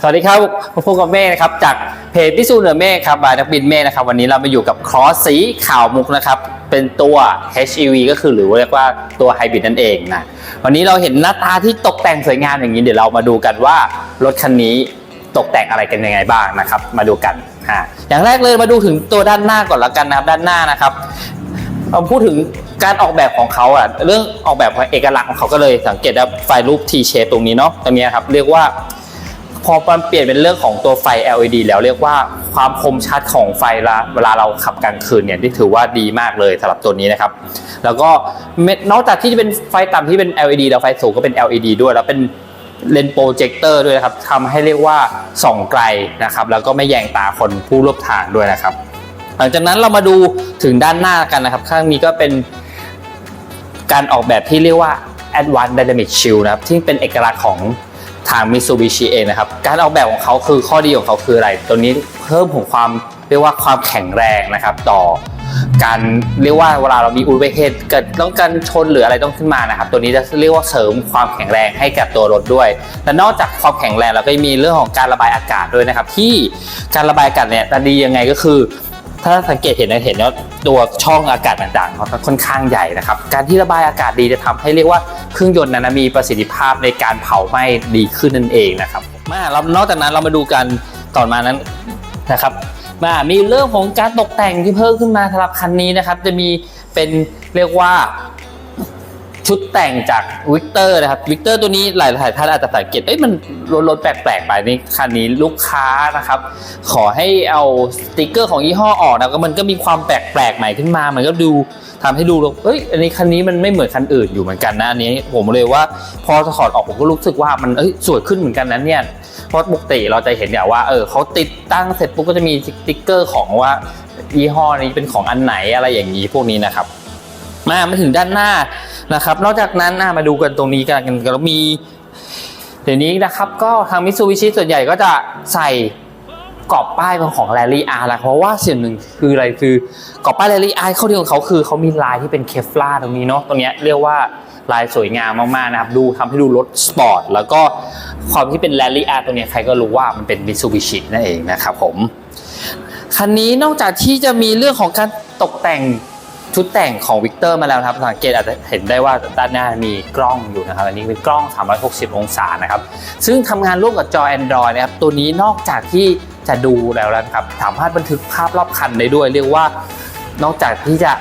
สวัสดีครับพบกับเมฆนะครับจากเพจพิสูจน์เหนือเมฆครับบายนักบินเมฆนะครับวันนี้เรามาอยู่กับครอสสีขาวมุกนะครับเป็นตัว HEV ก็คือหรือเรียกว่าตัวไฮบริดนั่นเองนะวันนี้เราเห็นหน้าตาที่ตกแต่งสวยงามอย่างนี้เดี๋ยวเรามาดูกันว่ารถคันนี้ตกแต่งอะไรกันยังไงบ้างนะครับมาดูกันอ่าอย่างแรกเลยมาดูถึงตัวด้านหน้าก่อนละกันนะครับด้านหน้านะครับเราพูดถึงการออกแบบของเขาอะเรื่องออกแบบเอกลักษณ์ของเขาก็เลยสังเกตว่าไฟรูป T shape ตรงนี้เนาะตรงนี้ครับเรียกว่า พอมันเปลี่ยนเป็นเรื่องของตัวไฟ LED แล้วเรียกว่าความคมชัดของไฟละเวลาเราขับกลางคืนเนี่ยที่ถือว่าดีมากเลยสำหรับตัวนี้นะครับ แล้วก็นอกจากที่จะเป็นไฟต่ำที่เป็น LED แล้วไฟสูงก็เป็น LED ด้วยแล้วเป็นเลนโปรเจคเตอร์ด้วยนะครับทำให้เรียกว่าส่องไกลนะครับ แล้วก็ไม่แยงตาคนผู้ร่วมทางด้วยนะครับ หลังจากนั้นเรามาดูถึงด้านหน้ากันนะครับ ข้างนี้ก็เป็นการออกแบบที่เรียกว่า Advanced Dynamic Shield นะครับ ที่เป็นเอกลักษณ์ของ ทาง Mitsubishi เองนะครับ การออกแบบของเขาคือข้อดีของเขาคืออะไร ตัวนี้เพิ่มของความเรียกว่าความแข็งแรงนะครับ ต่อการเรียกว่าเวลาเรามีอุบัติเหตุเกิดต้องการชนหรืออะไรต้องขึ้นมานะครับ ตัวนี้จะเรียกว่าเสริมความแข็งแรงให้กับตัวรถด้วย และนอกจากความแข็งแรงเราก็มีเรื่องของการระบายอากาศด้วยนะครับ ที่การระบายอากาศเนี่ยดียังไงก็คือ ถ้าสังเกตเห็นนะเห็นว่าตัวช่องอากาศต่างๆเขาค่อนข้างใหญ่นะครับ การที่ระบายอากาศดีจะทำให้เรียกว่าเครื่องยนต์นั้นมีประสิทธิภาพในการเผาไหม้ดีขึ้นนั่นเองนะครับมาเรานอกจากนั้นเรามาดูกันต่อมานั้นนะครับมามีเรื่องของการตกแต่งที่เพิ่มขึ้นมาสำหรับคันนี้นะครับ จะมีเป็นเรียกว่า ชุดแต่งจากวิกเตอร์นะครับวิกเตอร์ตัวนี้หลายๆท่านอาจจะสังเกตเอ้ยมันรถๆแปลกๆไปนี่คันนี้ลูกค้านะครับ ขอให้เอาสติกเกอร์ของยี่ห้อออกนะก็มันก็มีความแปลกๆใหม่ขึ้นมา มันก็ดูทำให้ดูแล้วเอ้ยอันนี้คันนี้มันไม่เหมือนคันอื่นอยู่เหมือนกันนะอันนี้ผมเลยว่าพอถอดออกผมก็รู้สึกว่ามันเอ้ยสวยขึ้นเหมือนกันนะเนี่ยเพราะปกติเราจะเห็นอย่างว่าเออเขาติดตั้งเสร็จปุ๊บก็จะมีสติกเกอร์ของว่ายี่ห้อนี้เป็นของอันไหนอะไรอย่างนี้พวกนี้นะครับมามาถึงด้านหน้า นะครับ นอกจากนั้นมาดูกันตรงนี้กันกันแล้วมีเดี๋ยวนี้นะครับก็ทางมิ t ซูบิชิส่วนใหญ่ก็จะใส่กรอบป้ายของแรลลี่อาร์ละเพราะว่าสิ่งหนึ่งคืออะไรคือกรอบป้ายแรลลี่อาร์ข้อดีของเขาคือเขามีลายที่เป็นเคฟลาตรงนี้เนาะตรงนี้เรียกว่าลายสวยงามมากๆนะครับ ดูทำให้ดูรถสปอร์ตแล้วก็ความที่เป็นแรลลี่อาร์ตรงนี้ใครก็รู้ว่ามันเป็นมิ t ซูบิชินั่นเองนะครับผมคันนี้นอกจากที่จะมีเรื่องของการตกแต่ง ชุดแต่งของวิกเตอร์มาแล้วครับสังเกตอาจจะเห็นได้ว่าด้านหน้ามีกล้องอยู่นะครับ อันนี้เป็นกล้อง 360 องศานะครับ ซึ่งทำงานร่วมกับจอ Android นะครับ ตัวนี้นอกจากที่จะดูแล้วนะครับสามารถบันทึกภาพรอบคันได้ด้วย เรียกว่านอกจากที่จะ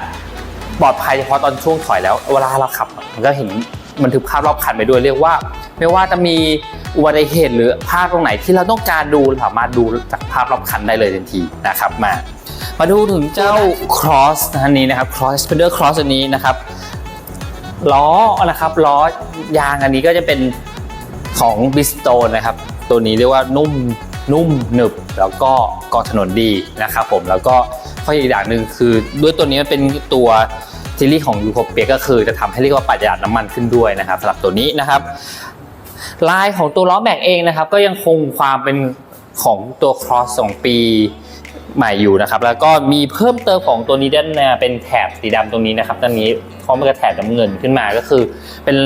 ปลอดภัยเฉพาะตอนช่วงถอยแล้ว เวลาเราขับมันก็เห็นบันทึกภาพรอบคันไปด้วย เรียกว่า ไม่ว่าจะมีอุบัติเหตุหรือภาพตรงไหนที่เราต้องการดูสามารถดูจากภาพรอบคันได้เลยทันทีนะครับมา มาดูถึงเจ้า cross อันนี้นะครับ cross spender cross อันนี้นะครับล้อนะครับล้อยางอันนี้ก็จะเป็นของ b i s t o นะครับ ตัวนี้เรียกว่านุ่มนุ่มหนึบแล้วก็เกาะถนนดีนะครับผมแล้วก็ข้ออีกอย่างหนึ่งคือด้วยตัวนี้มันเป็นตัวซีรีส์ของยูโคเปียก็คือจะทำให้เรียกว่าประหยัดน้ำมันขึ้นด้วยนะครับสำหรับตัวนี้นะครับ ลายของตัวล้อแม็กเองนะครับ ก็ยังคงความเป็นของตัว cross 2ปี ใหม่อยู่นะครับ แล้วก็มีเพิ่มเติมของตัวนี้ด้านหน้าเป็นแถบสีดำตรงนี้นะครับตอนนี้พร้อมกับแถบน้ำเงินขึ้นมาก็คือ เป็น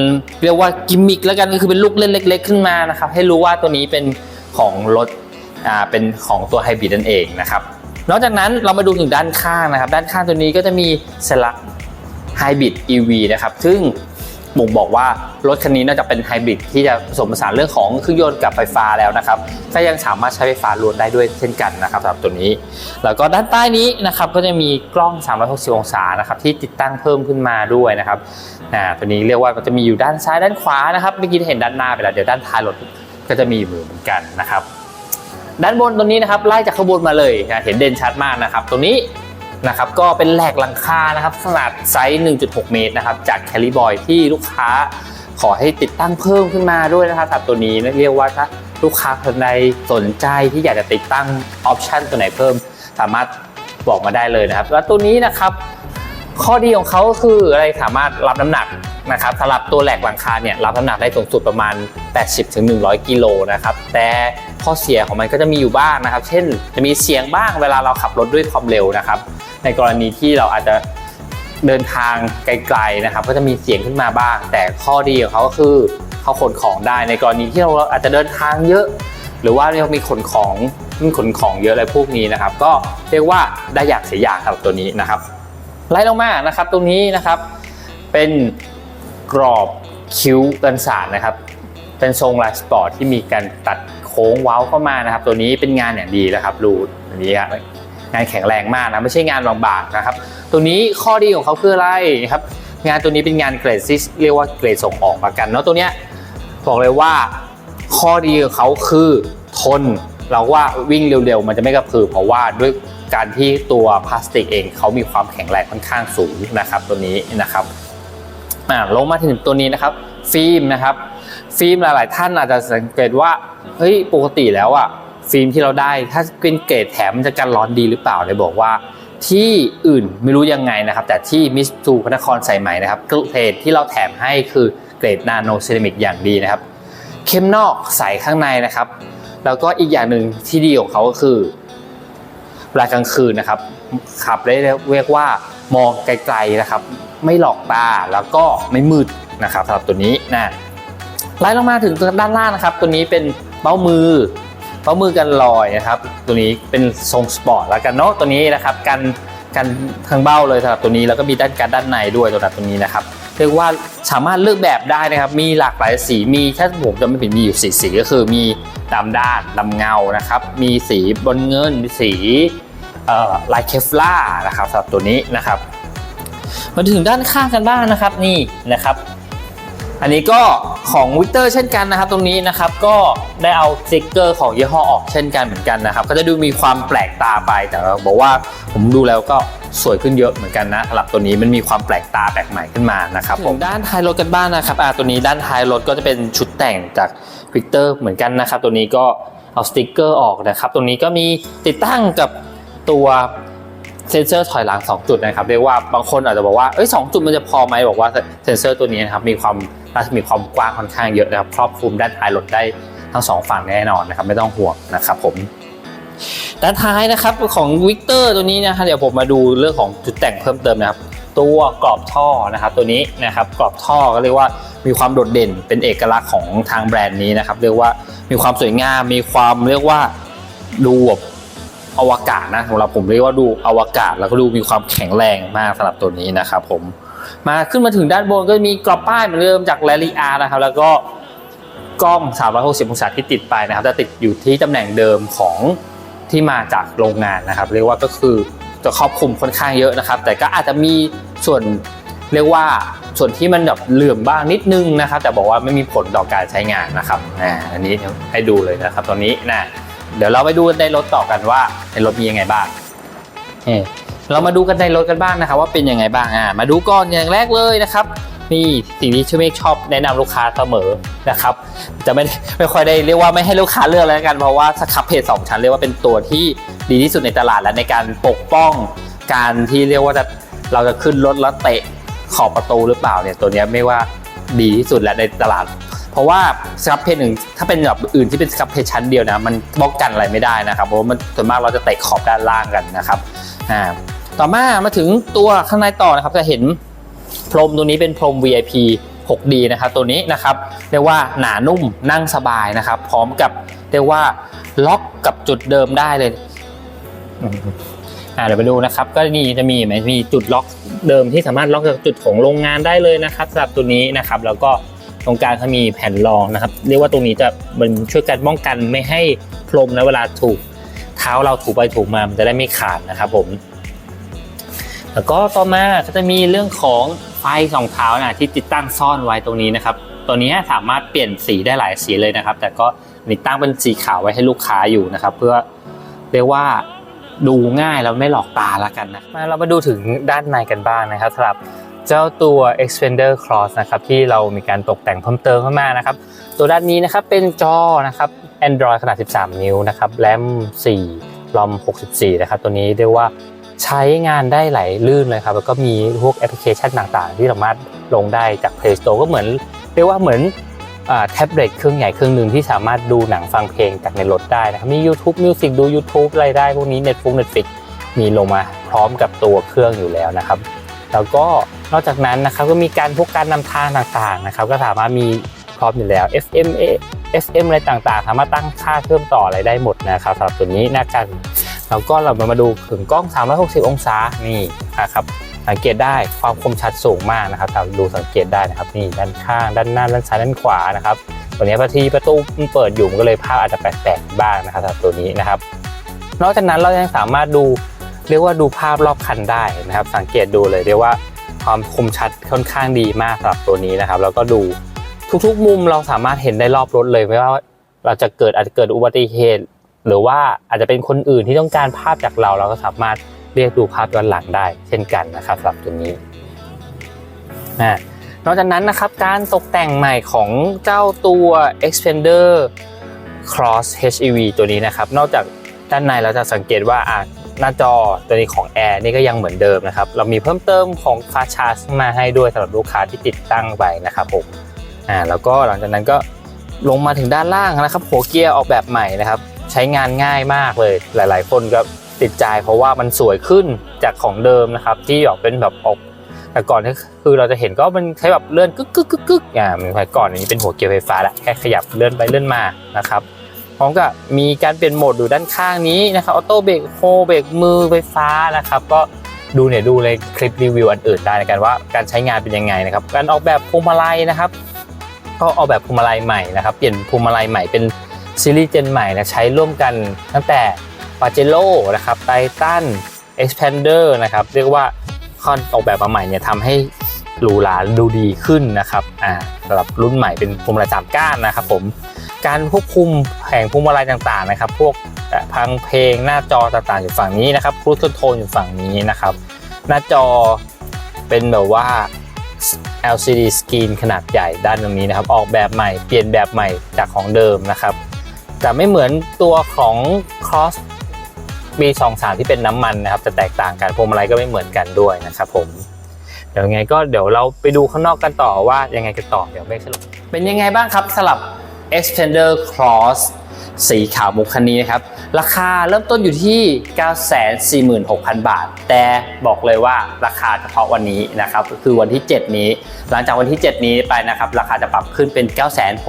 เรียกว่ากิมมิคแล้วกันก็คือเป็นลูกเล่นเล็ก ๆ ขึ้นมานะครับให้รู้ว่าตัวนี้เป็นของรถอ่าเป็นของตัวไฮบริดนั่นเองนะครับนอกจากนั้นเรามาดูถึงด้านข้างนะครับ ด้านข้างตัวนี้ก็จะมีสลักไฮบริด EV นะครับ ซึ่ง บ่งบอกว่ารถคันนี้น่าจะเป็นไฮบริดที่จะผสมผสานเรื่องของเครื่องยนต์กับไฟฟ้าแล้วนะครับก็ยังสามารถใช้ไฟฟ้าล้วนได้ด้วยเช่นกันนะครับสำหรับตัวนี้ แล้วก็ด้านใต้นี้นะครับก็จะมีกล้อง 360 องศานะครับที่ติดตั้งเพิ่มขึ้นมาด้วยนะครับอ่าตัวนี้เรียกว่าก็จะมีอยู่ด้านซ้ายด้านขวานะครับเมื่อกี้เห็นด้านหน้าไปแล้วเดี๋ยวด้านท้ายรถก็จะมีเหมือนกันนะครับด้านบนตัวนี้นะครับไล่จากข้างบนมาเลยนะเห็นเด่นชัดมากนะครับตัวนี้ นะครับก็เป็นแหลกหลังคานะครับขนาดไซส์ 1.6 เมตรนะครับจากแคลิบอยที่ลูกค้าขอให้ติดตั้งเพิ่มขึ้นมาด้วยนะครับสำหรับตัวนี้เรียกว่าถ้าลูกค้าคนใดสนใจที่อยากจะติดตั้งออปชันตัวไหนเพิ่ม สามารถบอกมาได้เลยนะครับ แล้วตัวนี้นะครับ ข้อดีของเขาคืออะไรสามารถรับน้ำหนักนะครับสำหรับตัวแหลกหลังคาเนี่ยรับน้ำหนักได้สูงสุดประมาณ 80-100 กิโลนะครับแต่ ข้อเสียของมันก็จะมีอยู่บ้างนะครับ เช่น จะมีเสียงบ้างเวลาเราขับรถด้วยความเร็วนะครับ ในกรณีที่เราอาจจะเดินทางไกลๆนะครับ ก็จะมีเสียงขึ้นมาบ้าง แต่ข้อดีของเขาก็คือเขาขนของได้ในกรณีที่เราอาจจะเดินทางเยอะ หรือว่าเรียกว่ามีขนของมีขนของเยอะอะไรพวกนี้นะครับ ก็เรียกว่าได้อยางเสียอยางครับตัวนี้นะครับไล่ลงมานะครับตรงนี้นะครับเป็นกรอบคิ้วกันศาสตร์นะครับ เป็นทรงลายสปอร์ตที่มีการตัด โค้งเว้าเข้ามานะครับ ตัวนี้เป็นงานอย่างดีนะครับรูอันนี้ครับงานแข็งแรงมากนะไม่ใช่งานบางๆนะครับ ตัวนี้ข้อดีของเขาคืออะไรครับ งานตัวนี้เป็นงานเกรดซิสเรียกว่าเกรดส่งออกมากันเนาะตัวเนี้ยบอกเลยว่าข้อดีของเขาคือทนเราว่าวิ่งเร็วๆ มันจะไม่กระพือเพราะว่าด้วยการที่ตัวพลาสติกเองเขามีความแข็งแรงค่อนข้างสูงนะครับ ตัวนี้นะครับอ่าลงมาถึงตัวนี้นะครับ ฟิล์มนะครับ ฟิล์มหลาย ๆ ท่านอาจจะสังเกตว่าเฮ้ยปกติแล้วอะฟิล์มที่เราได้ถ้าเป็นเกรดแถมมันจะกันร้อนดีหรือเปล่าเลยบอกว่า ที่อื่นไม่รู้ยังไงนะครับ แต่ที่มิสซูพระนครสายไหมนะครับเกรดที่เราแถมให้คือเกรดนาโนเซรามิกอย่างดีนะครับ เข้มนอกใสข้างในนะครับ แล้วก็อีกอย่างหนึ่งที่ดีของเขาก็คือเวลากลางคืนนะครับขับได้เรียกว่ามองไกลๆนะครับ ไม่หลอกตาแล้วก็ไม่มืดนะครับสำหรับตัวนี้นะ ไล่ลงมาถึงด้านล่างนะครับ ตัวนี้เป็นเบ้ามือ เบ้ามือกันลอยนะครับ ตัวนี้เป็นทรงสปอร์ตแล้วกันเนาะตัวนี้นะครับกันกันทางเบ้าเลยสำหรับตัวนี้แล้วก็มีด้านการด้านในด้วยสำหรับตัวนี้นะครับเรียกว่าสามารถเลือกแบบได้นะครับ มีหลากหลายสีมีถ้าผมจะไม่ผิดมีอยู่สีสีก็คือมีดำด้านดำเงานะครับ มีสีบนเงินสีลายเคฟล่านะครับสำหรับตัวนี้นะครับมาถึงด้านข้างกันบ้างนะครับนี่นะครับ อันนี้ก็ของวิกเตอร์เช่นกันนะครับ ตรงนี้นะครับก็ได้เอาสติกเกอร์ของยี่ห้อออกเช่นกันเหมือนกันนะครับ ก็จะดูมีความแปลกตาไปแต่บอกว่าผมดูแล้วก็สวยขึ้นเยอะเหมือนกันนะสำหรับตัวนี้มันมีความแปลกตาแปลกใหม่ขึ้นมานะครับผมด้านท้ายรถกันบ้างนะครับอ่าตัวนี้ด้านท้ายรถก็จะเป็นชุดแต่งจากวิกเตอร์เหมือนกันนะครับ ตัวนี้ก็เอาสติกเกอร์ออกนะครับตรงนี้ก็มีติดตั้งกับตัว เซนเซอร์ถอยหลัง 2 จุดนะครับเรียกว่าบางคนอาจจะบอกว่าเอ้ยสจุดมันจะพอไหมบอกว่าเซนเซอร์ตัวนี้นะครับมีความรัศมีความกว้างค่อนข้างเยอะนะครับครอบคลุมด้านท้ายรถได้ทั้งสองฝั่งแน่นอนนะครับไม่ต้องห่วงนะครับผมด้านท้ายนะครับของวิกเตอร์ตัวนี้นะครับเดี๋ยวผมมาดูเรื่องของจุดแต่งเพิ่มเติมนะครับ ตัวกรอบท่อนะครับตัวนี้นะครับกรอบท่อก็เรียกว่ามีความโดดเด่นเป็นเอกลักษณ์ของทางแบรนด์นี้นะครับเรียกว่ามีความสวยงามมีความเรียกว่าดูแบบ อวกาศนะสำหรับผมเรียกว่าดูอวกาศแล้วก็ดูมีความแข็งแรงมากสำหรับตัวนี้นะครับผมมาขึ้นมาถึงด้านบนก็มีกรอบป้ายเหมือนเดิมจากแรลีอาร์นะครับ แล้วก็กล้อง 360 องศาที่ติดไปนะครับจะติดอยู่ที่ตำแหน่งเดิมของที่มาจากโรงงานนะครับ เรียกว่าก็คือจะครอบคลุมค่อนข้างเยอะนะครับ แต่ก็อาจจะมีส่วนเรียกว่าส่วนที่มันแบบเหลื่อมบ้างนิดนึงนะครับ แต่บอกว่าไม่มีผลต่อการใช้งานนะครับอ่าอันนี้ให้ดูเลยนะครับตอนนี้นะ เดี๋ยวเราไปดูในรถต่อกันว่าในรถมียังไงบ้างเรามาดูกันในรถกันบ้างนะครับ ว่าเป็นยังไงบ้างอ่ามาดูก่อนอย่างแรกเลยนะครับนี่สิ่งที่ชื่อเมฆชอบแนะนำลูกค้าเสมอนะครับ จะไม่ไม่ค่อยได้เรียกว่าไม่ให้ลูกค้าเลือกแล้วกันเพราะว่าสครับเพจสองชั้นเรียกว่าเป็นตัวที่ดีที่สุดในตลาดและในการปกป้อง การที่เรียกว่าจะเราจะขึ้นรถแล้วเตะขอบประตูหรือเปล่าเนี่ยตัวนี้ไม่ว่าดีที่สุดและในตลาด เพราะว่าสครับเพจหนึ่งถ้าเป็นแบบอื่นที่เป็นสครับเพจชั้นเดียวนะมันป้องกันอะไรไม่ได้นะครับเพราะว่ามันส่วนมากเราจะเตะขอบด้านล่างกันนะครับอ่าต่อมามาถึงตัวข้างในต่อนะครับจะเห็นพรมตัวนี้เป็นพรม VIP 6D นะครับตัวนี้นะครับเรียกว่าหนานุ่มนั่งสบายนะครับ พร้อมกับเรียกว่าล็อกกับจุดเดิมได้เลยอ่าเดี๋ยวไปดูนะครับ ก็นี่จะมีไหมมีจุดล็อกเดิมที่สามารถล็อกจากจุดของโรงงานได้เลยนะครับสำหรับตัวนี้นะครับ แล้วก็ ตรงกลางเขามีแผ่นรองนะครับ เรียกว่าตรงนี้จะมันช่วยกันป้องกันไม่ให้พรมนะเวลาถูกเท้าเราถูไปถูมามันจะได้ไม่ขาดนะครับผมแล้วก็ต่อมาก็จะมีเรื่องของไฟสองเท้านะที่ติดตั้งซ่อนไว้ตรงนี้นะครับ ตัวนี้สามารถเปลี่ยนสีได้หลายสีเลยนะครับ แต่ก็ติดตั้งเป็นสีขาวไว้ให้ลูกค้าอยู่นะครับ เพื่อเรียกว่าดูง่ายแล้วไม่หลอกตาละกันนะมาเรามาดูถึงด้านในกันบ้างนะครับสำหรับ เจ้าตัว Expander Cross นะครับที่เรามีการตกแต่งเพิ่มเติมเข้ามานะครับ ตัวด้านนี้นะครับเป็นจอนะครับ Android ขนาด 13 นิ้วนะครับแรม4 ROM 64 นะครับ ตัวนี้เรียกว่าใช้งานได้ไหลลื่นเลยครับ แล้วก็มีพวกแอปพลิเคชันต่างๆ ที่สามารถลงได้จาก Play Store ก็เหมือน เรียกว่าเหมือนแท็บเล็ตเครื่องใหญ่เครื่องหนึ่งที่สามารถดูหนังฟังเพลงจากในรถได้นะครับ มี YouTube Music ดู YouTube อะไรได้ พวกนี้ Netflix Netflix มีลงมาพร้อมกับตัวเครื่องอยู่แล้วนะครับ แล้วก็ นอกจากนั้นนะครับก็มีการพวกการนำทางต่างๆนะครับก็สามารถมีพร้อมอยู่แล้ว FM FM อะไรต่างๆ สามารถตั้งค่าเพิ่มต่ออะไรได้หมดนะครับสำหรับตัวนี้นะกันแล้วก็เรามาดูถึงกล้อง 360 องศานี่นะครับสังเกตได้ความคมชัดสูงมากนะครับเราดูสังเกตได้นะครับนี่ด้านข้างด้านหน้าด้านซ้ายด้านขวานะครับตัวนี้พอทีประตูมันเปิดอยู่มันก็เลยภาพอาจจะแปลกๆบ้างนะครับสำหรับตัวนี้นะครับ นอกจากนั้นเรายังสามารถดูเรียกว่าดูภาพรอบคันได้นะครับ สังเกตดูเลยเรียกว่า ความคมชัดค่อนข้างดีมากสำหรับตัวนี้นะครับ แล้วก็ดูทุกๆมุมเราสามารถเห็นได้รอบรถเลยไม่ว่าเราจะเกิดอาจจะเกิดอุบัติเหตุ หรือว่าอาจจะเป็นคนอื่นที่ต้องการภาพจากเราเราก็สามารถเรียกดูภาพย้อนหลังได้ เช่นกันนะครับสำหรับตัวนี้นอกจากนั้นนะครับการตกแต่งใหม่ของเจ้าตัว Expander Cross HEV ตัวนี้นะครับ นอกจากด้านในเราจะสังเกตว่าอะ หน้าจอตัวนี้ของ Air นี่ก็ยังเหมือนเดิมนะครับ เรามีเพิ่มเติมของ Fast Charge มาให้ด้วยสำหรับลูกค้าที่ติดตั้งไปนะครับผมอ่าแล้วก็หลังจากนั้นก็ลงมาถึงด้านล่างนะครับหัวเกียร์ออกแบบใหม่นะครับ ใช้งานง่ายมากเลยหลาย ๆ คนก็ติดใจเพราะว่ามันสวยขึ้นจากของเดิมนะครับ ที่ออกเป็นแบบออกแต่ก่อนก็คือเราจะเห็นก็มันใช้แบบเลื่อนกึกกึกกึกกึกอ่ามันก่อนอันนี้เป็นหัวเกียร์ไฟฟ้าแหละแค่ขยับเลื่อนไปเลื่อนมานะครับ พร้อมกับมีการเปลี่ยนโหมดอยู่ด้านข้างนี้นะครับออโต้เบรกโฮเบรกมือไฟฟ้านะครับก็ดูเนี่ยดูเลยคลิปรีวิวอันอื่นได้ในการว่าการใช้งานเป็นยังไงนะครับการออกแบบพวงมาลัยนะครับก็ออกแบบพวงมาลัยใหม่นะครับเปลี่ยนพวงมาลัยใหม่เป็นซีรีส์เจนใหม่นะใช้ร่วมกันตั้งแต่ปาเจโ o นะครับไททัน Expander นเดอร์นะครับเรียกว่าคอนออกแบบมาใหม่เนี่ยทำให้หรูหราดูดีขึ้นนะครับอ่าสำหรับรุ่นใหม่เป็นพวงมาลัยสามก้านนะครับผม การควบคุมแผงพวงมาลัยต่างๆนะครับ พวกพังเพลงหน้าจอต่างๆอยู่ฝั่งนี้นะครับครูคอนโทรลอยู่ฝั่งนี้นะครับ หน้าจอเป็นแบบว่า LCD screen ขนาดใหญ่ด้านตรงนี้นะครับ ออกแบบใหม่เปลี่ยนแบบใหม่จากของเดิมนะครับแต่ไม่เหมือนตัวของ Cross B23 ที่เป็นน้ำมันนะครับ จะแตกต่างกันพวงมาลัยก็ไม่เหมือนกันด้วยนะครับผมเดี๋ยวไงก็เดี๋ยวเราไปดูข้างนอกกันต่อว่ายังไงกันต่อเดี๋ยวเมฆสรุปเป็นยังไงบ้างครับสำหรับ Expander Cross สีขาวมุกคันนี้นะครับ ราคาเริ่มต้นอยู่ที่ 946,000 บาท แต่บอกเลยว่าราคาเฉพาะวันนี้นะครับ คือวันที่ 7 นี้ หลังจากวันที่ 7 นี้ไปนะครับ ราคาจะปรับขึ้นเป็น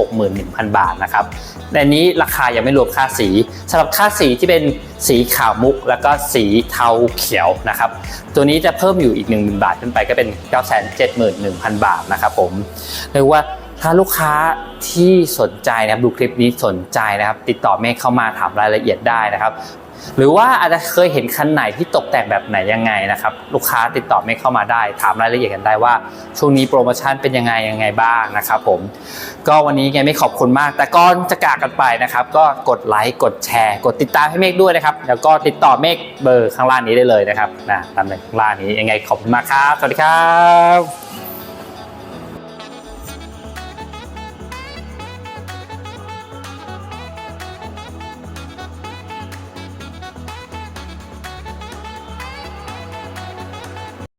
961,000 บาทนะครับในนี้ราคายังไม่รวมค่าสีสำหรับค่าสีที่เป็นสีขาวมุก แล้วก็สีเทาเขียวนะครับ ตัวนี้จะเพิ่มอยู่อีก 10,000 บาทขึ้นไปก็เป็น 971,000 บาทนะครับผมเรียกว่า ถ้าลูกค้าที่สนใจนะครับดูคลิปนี้สนใจนะครับ ติดต่อเมฆเข้ามาถามรายละเอียดได้นะครับ หรือว่าอาจจะเคยเห็นคันไหนที่ตกแต่งแบบไหนยังไงนะครับ ลูกค้าติดต่อเมฆเข้ามาได้ ถามรายละเอียดกันได้ว่า ช่วงนี้โปรโมชั่นเป็นยังไงยังไงบ้างนะครับผมก็วันนี้ไงไม่ขอบคุณมาก แต่ก่อนจะจากกันไปนะครับ ก็กดไลค์กดแชร์ กดติดตามให้เมฆด้วยนะครับ แล้วก็ติดต่อเมฆเบอร์ข้างล่างนี้ได้เลยนะครับนะตามในข้างล่างนี้ยังไงขอบคุณมากครับสวัสดีครับ